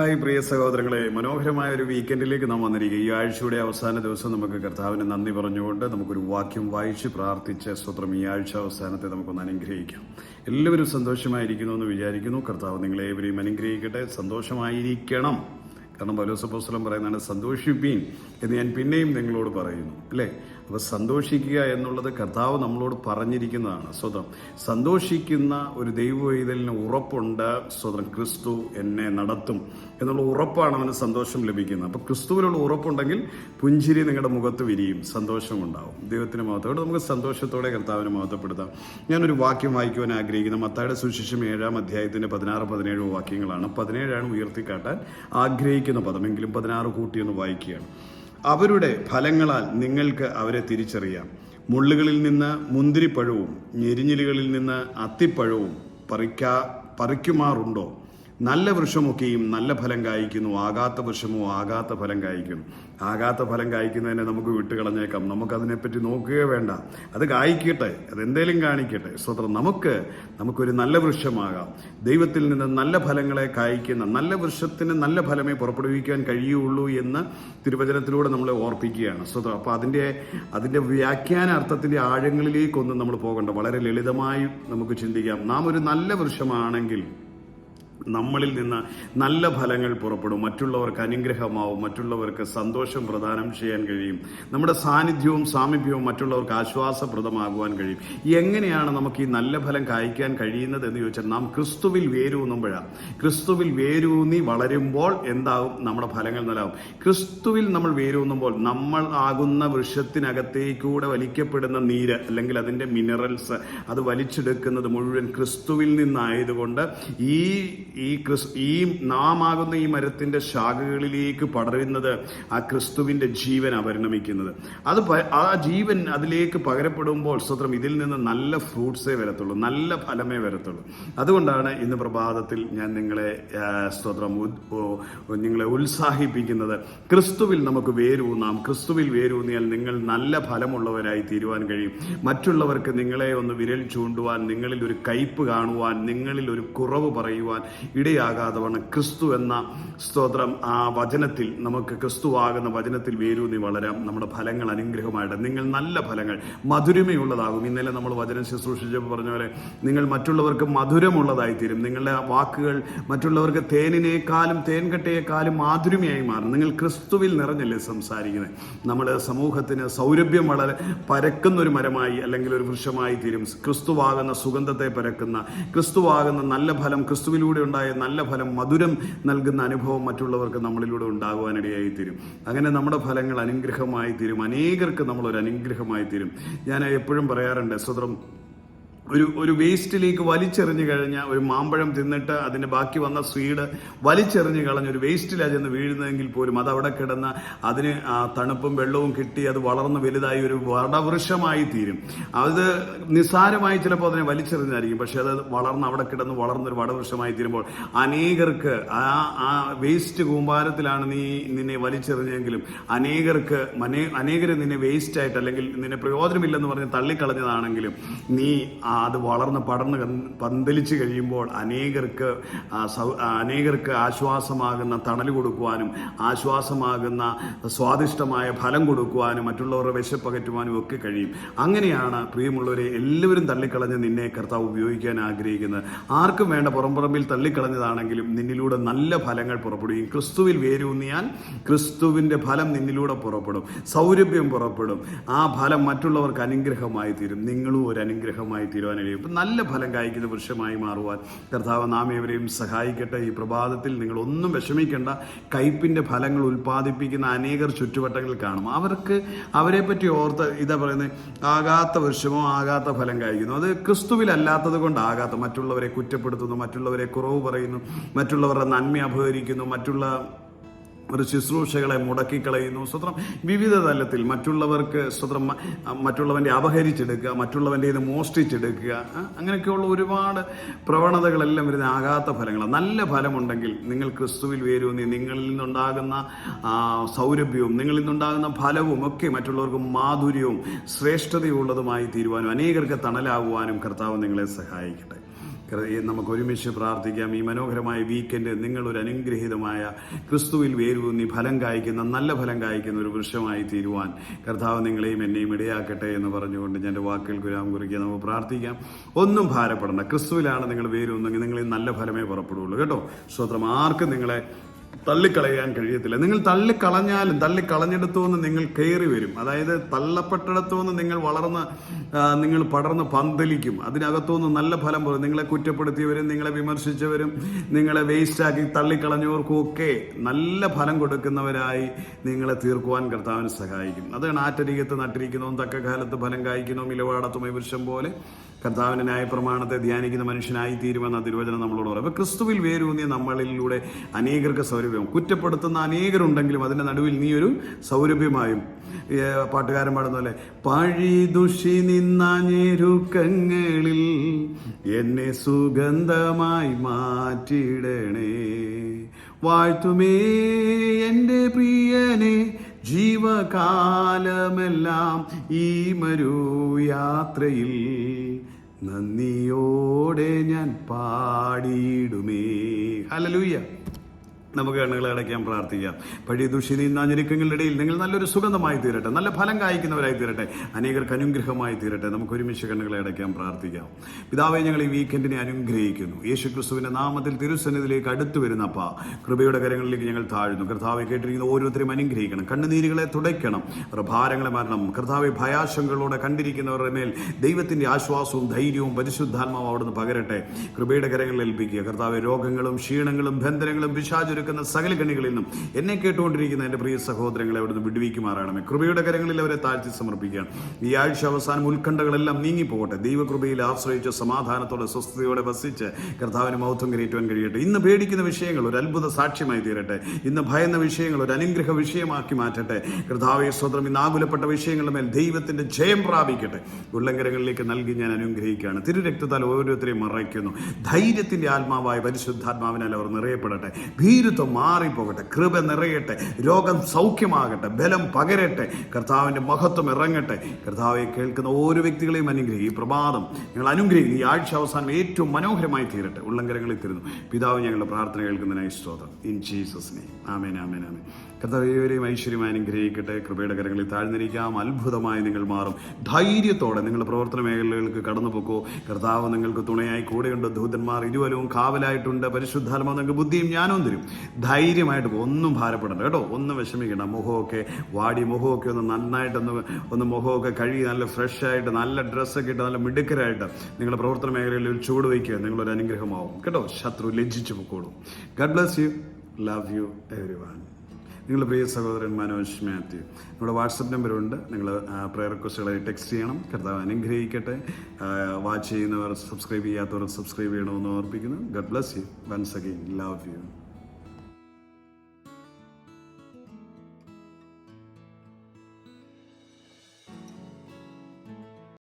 Hi പ്രിയ സഹോദരങ്ങളെ. മനോഹരമായ ഒരു വീക്കെൻഡിലേക്ക് നാം വന്നിരിക്കുക ഈ ആഴ്ചയുടെ അവസാന ദിവസം നമുക്ക് കർത്താവിന് നന്ദി പറഞ്ഞുകൊണ്ട് നമുക്കൊരു വാക്യം വായിച്ച് പ്രാർത്ഥിച്ച് സ്വത്രം ഈ ആഴ്ച അവസാനത്തെ നമുക്കൊന്ന് അനുഗ്രഹിക്കാം. എല്ലാവരും സന്തോഷമായിരിക്കുന്നു എന്ന് വിചാരിക്കുന്നു. കർത്താവ് നിങ്ങളെ ഏവരെയും അനുഗ്രഹിക്കട്ടെ. സന്തോഷമായിരിക്കണം. കാരണം പൗലോസപ്പോസ്ലം പറയുന്നതാണ് സന്തോഷിപ്പീൻ എന്ന് ഞാൻ പിന്നെയും നിങ്ങളോട് പറയുന്നു അല്ലേ? അപ്പോൾ സന്തോഷിക്കുക എന്നുള്ളത് കർത്താവ് നമ്മളോട് പറഞ്ഞിരിക്കുന്നതാണ് സ്വതം സന്തോഷിക്കുന്ന ഒരു ദൈവവൈതലിന് ഉറപ്പുണ്ട് സ്വതം ക്രിസ്തു എന്നെ നടത്തും എന്നുള്ള ഉറപ്പാണ് അവന് സന്തോഷം ലഭിക്കുന്നത്. അപ്പോൾ ക്രിസ്തുവിലുള്ള ഉറപ്പുണ്ടെങ്കിൽ പുഞ്ചിരി നിങ്ങളുടെ മുഖത്ത് വിരിയും സന്തോഷമുണ്ടാവും. ദൈവത്തിന് മഹത്വം. നമുക്ക് സന്തോഷത്തോടെ കർത്താവിനെ മഹത്വപ്പെടുത്താം. ഞാനൊരു വാക്യം വായിക്കുവാൻ ആഗ്രഹിക്കുന്ന. മത്തായുടെ സുശേഷം ഏഴാം അധ്യായത്തിന്റെ പതിനാറ് പതിനേഴ് വാക്യങ്ങളാണ്. പതിനേഴാണ് ഉയർത്തിക്കാട്ടാൻ ആഗ്രഹിക്കുന്ന പദമെങ്കിലും പതിനാറ് കൂട്ടിയൊന്ന് വായിക്കുകയാണ്. അവരുടെ ഫലങ്ങളാൽ നിങ്ങൾക്ക് അവരെ തിരിച്ചറിയാം. മുള്ളുകളിൽ നിന്ന് മുന്തിരിപ്പഴവും ഞെരിഞ്ഞിലുകളിൽ നിന്ന് അത്തിപ്പഴവും പറിക്കാ പറിക്കുമാറുണ്ടോ? നല്ല വൃക്ഷമൊക്കെയും നല്ല ഫലം കായ്ക്കുന്നു. ആകാത്ത വൃക്ഷമോ ആകാത്ത ഫലം കായ്ക്കുന്നു ആകാത്ത ഫലം കായ്ക്കുന്നതിനെ നമുക്ക് വിട്ടുകളഞ്ഞേക്കാം. നമുക്കതിനെപ്പറ്റി നോക്കുകയോ വേണ്ട. അത് കായ്ക്കട്ടെ. അതെന്തേലും കാണിക്കട്ടെ. സ്വതന്ത്രം നമുക്ക് നമുക്കൊരു നല്ല വൃക്ഷമാകാം. ദൈവത്തിൽ നിന്ന് നല്ല ഫലങ്ങളെ കായ്ക്കുന്ന നല്ല വൃക്ഷത്തിന് നല്ല ഫലമേ പുറപ്പെടുവിക്കാൻ കഴിയുള്ളൂ എന്ന് തിരുവചനത്തിലൂടെ നമ്മളെ ഓർപ്പിക്കുകയാണ്. സ്വതന്ത്രം അപ്പോൾ അതിന്റെ അതിന്റെ വ്യാഖ്യാന അർത്ഥത്തിന്റെ ആഴങ്ങളിലേക്കൊന്നും നമ്മൾ പോകണ്ട. വളരെ ലളിതമായി നമുക്ക് ചിന്തിക്കാം. നാം ഒരു നല്ല വൃക്ഷമാണെങ്കിൽ നമ്മളിൽ നിന്ന് നല്ല ഫലങ്ങൾ പുറപ്പെടും. മറ്റുള്ളവർക്ക് അനുഗ്രഹമാവും. മറ്റുള്ളവർക്ക് സന്തോഷം പ്രദാനം ചെയ്യാൻ കഴിയും. നമ്മുടെ സാന്നിധ്യവും സാമീപ്യവും മറ്റുള്ളവർക്ക് ആശ്വാസപ്രദമാകുവാൻ കഴിയും. എങ്ങനെയാണ് നമുക്ക് ഈ നല്ല ഫലം കായ്ക്കാൻ കഴിയുന്നത് എന്ന് ചോദിച്ചാൽ നാം ക്രിസ്തുവിൽ വേരൂന്നുമ്പോഴാണ് ക്രിസ്തുവിൽ വേരൂന്നി വളരുമ്പോൾ എന്താകും? നമ്മുടെ ഫലങ്ങൾ നിലാവും ക്രിസ്തുവിൽ നമ്മൾ വേരൂന്നുമ്പോൾ നമ്മൾ ആകുന്ന വൃക്ഷത്തിനകത്തേക്കൂടെ വലിക്കപ്പെടുന്ന നീര് അല്ലെങ്കിൽ അതിന്റെ മിനറൽസ് അത് വലിച്ചെടുക്കുന്നത് മുഴുവൻ ക്രിസ്തുവിൽ നിന്നായതുകൊണ്ട് ഈ ഈ ക്രിസ് ഈ നാമാകുന്ന ഈ മരത്തിന്റെ ശാഖകളിലേക്ക് പടരുന്നത് ആ ക്രിസ്തുവിന്റെ ജീവൻ പരിണമിക്കുന്നത്. അത് ആ ജീവൻ അതിലേക്ക് പകരപ്പെടുമ്പോൾ സ്വത്രം ഇതിൽ നിന്ന് നല്ല ഫ്രൂട്ട്സേ വരത്തുള്ളൂ നല്ല ഫലമേ വരത്തുള്ളൂ. അതുകൊണ്ടാണ് ഇന്ന് പ്രഭാതത്തിൽ ഞാൻ നിങ്ങളെ സ്വത്രം നിങ്ങളെ ഉത്സാഹിപ്പിക്കുന്നത്. ക്രിസ്തുവിൽ നമുക്ക് വേരൂന്നാം ക്രിസ്തുവിൽ വേരൂന്നിയാൽ നിങ്ങൾ നല്ല ഫലമുള്ളവരായി തീരുവാൻ കഴിയും. മറ്റുള്ളവർക്ക് നിങ്ങളെ ഒന്ന് വിരൽ ചൂണ്ടുവാൻ നിങ്ങളിൽ ഒരു കയ്പ് കാണുവാൻ നിങ്ങളിൽ ഒരു കുറവ് പറയുവാൻ ഇടയാകാതെ വേണം ക്രിസ്തു എന്ന സ്തോത്രം ആ വചനത്തിൽ നമുക്ക് ക്രിസ്തുവാകുന്ന വചനത്തിൽ വേരൂന്നി വളരാം. നമ്മുടെ ഫലങ്ങൾ അനുഗ്രഹമായിട്ട്. നിങ്ങൾ നല്ല ഫലങ്ങൾ മധുരമയുള്ളതാകും. ഇന്നലെ നമ്മൾ വചനം ശുശ്രൂഷിച്ചപ്പോൾ പറഞ്ഞ പോലെ നിങ്ങൾ മറ്റുള്ളവർക്ക് മധുരമുള്ളതായി തീരും നിങ്ങളുടെ വാക്കുകൾ മറ്റുള്ളവർക്ക് തേനിനേക്കാളും തേൻകട്ടയേക്കാളും മാധുരമയായി മാറും. നിങ്ങൾ ക്രിസ്തുവിൽ നിറഞ്ഞല്ലേ സംസാരിക്കുന്നത്. നമ്മൾ സമൂഹത്തിന് സൗരഭ്യം വളരെ പരക്കുന്ന ഒരു മരമായി അല്ലെങ്കിൽ ഒരു വൃക്ഷമായി തീരും ക്രിസ്തുവാകുന്ന സുഗന്ധത്തെ പരക്കുന്ന ക്രിസ്തുവാകുന്ന നല്ല ഫലം ക്രിസ്തുവിലൂടെ ഉണ്ടായ നല്ല ഫലം മധുരം നൽകുന്ന അനുഭവം മറ്റുള്ളവർക്ക് നമ്മളിലൂടെ ഉണ്ടാകുവാനിടയായി തീരും അങ്ങനെ നമ്മുടെ ഫലങ്ങൾ അനുഗ്രഹമായി തീരും അനേകർക്ക് നമ്മളൊരു അനുഗ്രഹമായി തീരും ഞാൻ എപ്പോഴും പറയാറുണ്ട് സ്വതന്ത്രം ഒരു ഒരു വേസ്റ്റിലേക്ക് വലിച്ചെറിഞ്ഞു കഴിഞ്ഞ ഒരു മാമ്പഴം തിന്നിട്ട് അതിന്റെ ബാക്കി വന്ന സ്വീഡ് വലിച്ചെറിഞ്ഞു കളഞ്ഞ ഒരു വേസ്റ്റിലാണ് ചെന്ന് വീഴുന്നതെങ്കിൽ പോലും അത് അവിടെ കിടന്ന് അതിന് തണുപ്പും വെള്ളവും കിട്ടി അത് വളർന്ന് വലുതായി ഒരു വടവൃക്ഷമായി തീരും. അത് നിസ്സാരമായി ചിലപ്പോൾ അതിനെ വലിച്ചെറിഞ്ഞായിരിക്കും പക്ഷേ അത് വളർന്ന് അവിടെ കിടന്ന് വളർന്നൊരു വടവൃക്ഷമായി തീരുമ്പോൾ അനേകർക്ക് ആ ആ വേസ്റ്റ് കൂമ്പാരത്തിലാണ് നീ നിന്നെ വലിച്ചെറിഞ്ഞെങ്കിലും അനേകർക്ക് അനേകർ നിന്നെ വേസ്റ്റായിട്ട് അല്ലെങ്കിൽ നിന്നെ പ്രയോജനമില്ലെന്ന് പറഞ്ഞ് തള്ളിക്കളഞ്ഞതാണെങ്കിലും നീ ആ അത് വളർന്ന് പടർന്ന് പന്തലിച്ച് കഴിയുമ്പോൾ അനേകർക്ക് അനേകർക്ക് ആശ്വാസമാകുന്ന തണൽ കൊടുക്കുവാനും ആശ്വാസമാകുന്ന സ്വാദിഷ്ടമായ ഫലം കൊടുക്കുവാനും മറ്റുള്ളവരുടെ വിശപ്പകറ്റുവാനും ഒക്കെ കഴിയും. അങ്ങനെയാണ് പ്രിയമുള്ളവരെ എല്ലാവരും തള്ളിക്കളഞ്ഞ് നിന്നെ കർത്താവ് ഉപയോഗിക്കാൻ ആഗ്രഹിക്കുന്നത്. ആർക്കും വേണ്ട പുറംപുറമ്പിൽ തള്ളിക്കളഞ്ഞതാണെങ്കിലും നിന്നിലൂടെ നല്ല ഫലങ്ങൾ പുറപ്പെടുകയും ക്രിസ്തുവിൽ വേരൂന്നിയാൽ ക്രിസ്തുവിന്റെ ഫലം നിന്നിലൂടെ പുറപ്പെടും സൗരഭ്യം പുറപ്പെടും. ആ ഫലം മറ്റുള്ളവർക്ക് അനുഗ്രഹമായി തീരും. നിങ്ങളും ഒരു അനുഗ്രഹമായി തീരുവാൻ കഴിയും നല്ല ഫലം കായ്ക്കുന്ന പുരുഷമായി മാറുവാൻ കർത്താവ് നാം ഏവരെയും സഹായിക്കട്ടെ. ഈ പ്രഭാതത്തിൽ നിങ്ങൾ ഒന്നും വിഷമിക്കേണ്ട. കയ്പിന്റെ ഫലങ്ങൾ ഉൽപ്പാദിപ്പിക്കുന്ന അനേകർ ചുറ്റുവട്ടങ്ങൾ കാണും. അവർക്ക് അവരെ പറ്റി ഓർത്ത് ഇതാ പറയുന്നത് ആകാത്ത വൃക്ഷമോ ആകാത്ത ഫലം കായ്ക്കുന്നു. അത് ക്രിസ്തുവിലല്ലാത്തത് കൊണ്ടാകാത്ത മറ്റുള്ളവരെ കുറ്റപ്പെടുത്തുന്നു മറ്റുള്ളവരെ കുറവ് പറയുന്നു മറ്റുള്ളവരുടെ നന്മ അപഹരിക്കുന്നു മറ്റുള്ള ഒരു ശുശ്രൂഷകളെ മുടക്കിക്കളയുന്നു. സ്വത്രം വിവിധ തലത്തിൽ മറ്റുള്ളവർക്ക് സ്വത്രം മറ്റുള്ളവന്റെ അപഹരിച്ചെടുക്കുക മറ്റുള്ളവന്റെ ഇത് മോഷ്ടിച്ചെടുക്കുക അങ്ങനെയൊക്കെയുള്ള ഒരുപാട് പ്രവണതകളെല്ലാം വരുന്ന ആകാത്ത ഫലങ്ങൾ നല്ല ഫലമുണ്ടെങ്കിൽ നിങ്ങൾ ക്രിസ്തുവിൽ വേരൂന്നി നിങ്ങളിൽ നിന്നുണ്ടാകുന്ന സൗരഭ്യവും നിങ്ങളിൽ നിന്നുണ്ടാകുന്ന ഫലവും ഒക്കെ മറ്റുള്ളവർക്ക് മാധുര്യവും ശ്രേഷ്ഠതയുള്ളതുമായി തീരുവാനും അനേകർക്ക് തണലാകുവാനും കർത്താവ് നിങ്ങളെ സഹായിക്കട്ടെ. നമുക്ക് ഒരുമിച്ച് പ്രാർത്ഥിക്കാം. ഈ മനോഹരമായ വീക്കെൻഡ് നിങ്ങളൊരു അനുഗ്രഹീതമായ ക്രിസ്തുവിൽ വേരൂന്നി ഫലം കായ്ക്കുന്ന നല്ല ഫലം കായ്ക്കുന്ന ഒരു വൃക്ഷമായി തീരുവാൻ കർത്താവ് നിങ്ങളെയും എന്നെയും ഇടയാക്കട്ടെ എന്ന് പറഞ്ഞുകൊണ്ട് ഞാൻ വാക്കുകൾ ഗുരാം കുറിക്കുക നമുക്ക് പ്രാർത്ഥിക്കാം. ഒന്നും ഭാരപ്പെടണ്ട. ക്രിസ്തുവിലാണ് നിങ്ങൾ വേരൂന്നെങ്കിൽ നിങ്ങളിൽ നല്ല ഫലമേ പുറപ്പെടുകയുള്ളൂ. കേട്ടോ? സ്വത്രം ആർക്കും നിങ്ങളെ തള്ളിക്കളയാൻ കഴിയത്തില്ല. നിങ്ങൾ തള്ളിക്കളഞ്ഞാലും തള്ളിക്കളഞ്ഞെടുത്തു നിന്ന് നിങ്ങൾ കയറി വരും. അതായത് തള്ളപ്പെട്ടിടത്തു നിന്ന് നിങ്ങൾ വളർന്ന് നിങ്ങൾ പടർന്ന് പന്തലിക്കും. അതിനകത്തു നിന്ന് നല്ല ഫലം പോലും നിങ്ങളെ കുറ്റപ്പെടുത്തിയവരും നിങ്ങളെ വിമർശിച്ചവരും നിങ്ങളെ വേസ്റ്റാക്കി തള്ളിക്കളഞ്ഞവർക്കും ഒക്കെ നല്ല ഫലം കൊടുക്കുന്നവരായി നിങ്ങളെ തീർക്കുവാൻ കർത്താവിന് സഹായിക്കും. അതാണ് ആറ്റരികത്ത് നട്ടിരിക്കുന്നതും തക്ക കാലത്ത് ഫലം കായ്ക്കുന്നതും ഇലവാടത്തും വൃക്ഷം പോലെ കർത്താവിന്റെ ന്യായപ്രമാണത്തെ ധ്യാനിക്കുന്ന മനുഷ്യനായി തീരുമെന്ന തിരുവചനം നമ്മളോട് പറയും. ക്രിസ്തുവിൽ വേരൂന്നിയ നമ്മളിലൂടെ അനേകർക്ക് സൗരഭ്യം കുറ്റപ്പെടുത്തുന്ന അനേകരുണ്ടെങ്കിലും അതിന്റെ നടുവിൽ നീ ഒരു സൗരഭ്യമായും പാട്ടുകാരൻ പാടുന്ന പോലെ പഴി ദുഷി ഞെരുക്കങ്ങളിൽ എന്നെ സുഗന്ധമായി മാറ്റിയിടണേ വാഴ്ത്തുമേ എന്റെ പ്രിയനെ ജീവകാലമെല്ലാം ഈ മരു യാത്രയിൽ നന്ദിയോടെ ഞാൻ പാടിയിടുമേ. ഹലലൂയ്യ നമുക്ക് കണ്ണുകളെ അടയ്ക്കാൻ പ്രാർത്ഥിക്കാം. പഴയ ദുഷിനി നാഞ്ഞിരിക്കങ്ങളുടെ ഇടയിൽ നിങ്ങൾ നല്ലൊരു സുഗന്ധമായി തീരട്ടെ നല്ല ഫലം കായ്ക്കുന്നവരായി തീരട്ടെ അനേകർക്ക് അനുഗ്രഹമായി തീരട്ടെ നമുക്ക് ഒരുമിച്ച് കണ്ണുകളെ അടയ്ക്കാൻ പ്രാർത്ഥിക്കാം. പിതാവെ ഞങ്ങൾ ഈ വീക്കെൻഡിനെ അനുഗ്രഹിക്കുന്നു. യേശു ക്രിസ്തുവിന്റെ നാമത്തിൽ തിരുസന്നിധിയിലേക്ക് അടുത്തു വരുന്ന അപ്പ കൃപയുടെ കരങ്ങളിലേക്ക് ഞങ്ങൾ താഴ്ന്നു. കർത്താവെ കേട്ടിരിക്കുന്ന ഓരോരുത്തരും അനുഗ്രഹിക്കണം. കണ്ണുനീരുകളെ തുടയ്ക്കണം. ഭാരങ്ങളെ മരണം കർത്താവെ ഭയാശങ്കകളോടെ കണ്ടിരിക്കുന്നവരുടെ മേൽ ദൈവത്തിന്റെ ആശ്വാസവും ധൈര്യവും പരിശുദ്ധാത്മാവും അവിടുന്ന് പകരട്ടെ. കൃപയുടെ കരങ്ങളിൽ ഏൽപ്പിക്കുക. കർത്താവെ രോഗങ്ങളും ക്ഷീണങ്ങളും ബന്ധനങ്ങളും വിശാചൊരുക്കുന്ന സകല കണികളിൽ നിന്നും എന്നെ കേട്ടുകൊണ്ടിരിക്കുന്ന എന്റെ പ്രിയ സഹോദരങ്ങളെ അവിടുന്ന് വിടുവിക്കുമാറാണമേ. കൃപയുടെ കരങ്ങളിൽ അവരെ താഴ്ത്തി സമർപ്പിക്കുകയാണ്. ഈ ആഴ്ച അവസാനം ഉത്കണ്ഠകളെല്ലാം നീങ്ങിപ്പോകട്ടെ. ദൈവകൃപയിൽ ആശ്രയിച്ച് സമാധാനത്തോടെ സ്വസ്ഥതയോടെ വസിച്ച് കർത്താവിന് മൗത്വം കരയറ്റുവാൻ കഴിയട്ടെ. ഇന്ന് പേടിക്കുന്ന വിഷയങ്ങൾ ഒരു അത്ഭുത സാക്ഷ്യമായി തീരട്ടെ. ഇന്ന് ഭയന്ന വിഷയങ്ങൾ ഒരു അനുഗ്രഹ വിഷയമാക്കി മാറ്റട്ടെ. കർത്താവെ സ്വതന്ത്രം ഇന്ന് ആകുലപ്പെട്ട വിഷയങ്ങളുടെ മേൽ ദൈവത്തിന്റെ ജയം പ്രാപിക്കട്ടെ. ഉള്ളങ്കരങ്ങളിലേക്ക് നൽകി ഞാൻ അനുഗ്രഹിക്കുകയാണ്. തിരുരക്തത്താൽ ഓരോരുത്തരെയും മറയ്ക്കുന്നു. ധൈര്യത്തിന്റെ ആത്മാവായ പരിശുദ്ധാത്മാവിനാൽ അവർ നിറയപ്പെടട്ടെ. ഭീരുത്വം മാറിപ്പോകട്ടെ. കൃപ നിറയട്ടെ. രോഗം സൗഖ്യമാകട്ടെ. ബലം പകരട്ടെ. കർത്താവിന്റെ മഹത്വം ഇറങ്ങട്ടെ. കർത്താവെ കേൾക്കുന്ന ഓരോ വ്യക്തികളെയും അനുഗ്രഹിക്കും. ഈ പ്രഭാതം ഞങ്ങൾ അനുഗ്രഹിക്കും ഈ ആഴ്ച അവസാനം ഏറ്റവും മനോഹരമായി തീരട്ടെ. ഉള്ളങ്കരങ്ങളിൽ തീരുന്നു. പിതാവ് ഞങ്ങളുടെ പ്രാർത്ഥന കേൾക്കുന്നതിനായി സ്തോത്രം. In Jesus name amen amen amen കർത്താവ് ഐശ്വര്യമായി ഐശ്വര്യം അനുഗ്രഹിക്കട്ടെ. കൃപയുടെ കരങ്ങളിൽ താഴ്ന്നിരിക്കാം അത്ഭുതമായി നിങ്ങൾ മാറും. ധൈര്യത്തോടെ നിങ്ങളുടെ പ്രവർത്തന മേഖലകൾക്ക് കടന്നു പോക്കോ. കർത്താവ് നിങ്ങൾക്ക് തുണയായി കൂടെയുണ്ട്. ദൂതന്മാർ ഇരുവലവും കാവലായിട്ടുണ്ട്. പരിശുദ്ധാത്മാവ് നിങ്ങൾക്ക് ബുദ്ധിയും ഞാനും തരും. ധൈര്യമായിട്ട്. ഒന്നും ഭാരപ്പെടണ്ട കേട്ടോ. ഒന്നും വിഷമിക്കണ്ട. മുഖമൊക്കെ വാടി മുഖമൊക്കെ ഒന്ന് നന്നായിട്ടൊന്ന് ഒന്ന് മുഖമൊക്കെ കഴുകി നല്ല ഫ്രഷ് ആയിട്ട് നല്ല ഡ്രസ്സൊക്കെ ഇട്ട് നല്ല മിടുക്കരായിട്ട് നിങ്ങളുടെ പ്രവർത്തന മേഖലയിൽ ഒരു ചൂട് വയ്ക്കുക. നിങ്ങളൊരു അനുഗ്രഹമാവും. കേട്ടോ? ശത്രു ലജ്ജിച്ചു പൊക്കോളും. God bless you love you everyone നിങ്ങളുടെ പ്രിയ സഹോദരൻ മനോജ് മാത്യു നമ്മുടെ വാട്സപ്പ് നമ്പറുണ്ട്. നിങ്ങൾ പ്രയർ റിക്വസ്റ്റുകളായി ടെക്സ്റ്റ് ചെയ്യണം. കർത്താവ് അനുഗ്രഹിക്കട്ടെ. വാച്ച് ചെയ്യുന്നവർ സബ്സ്ക്രൈബ് ചെയ്യാത്തവർ സബ്സ്ക്രൈബ് ചെയ്യണമെന്ന് ഓർപ്പിക്കുന്നു. God bless you once again love you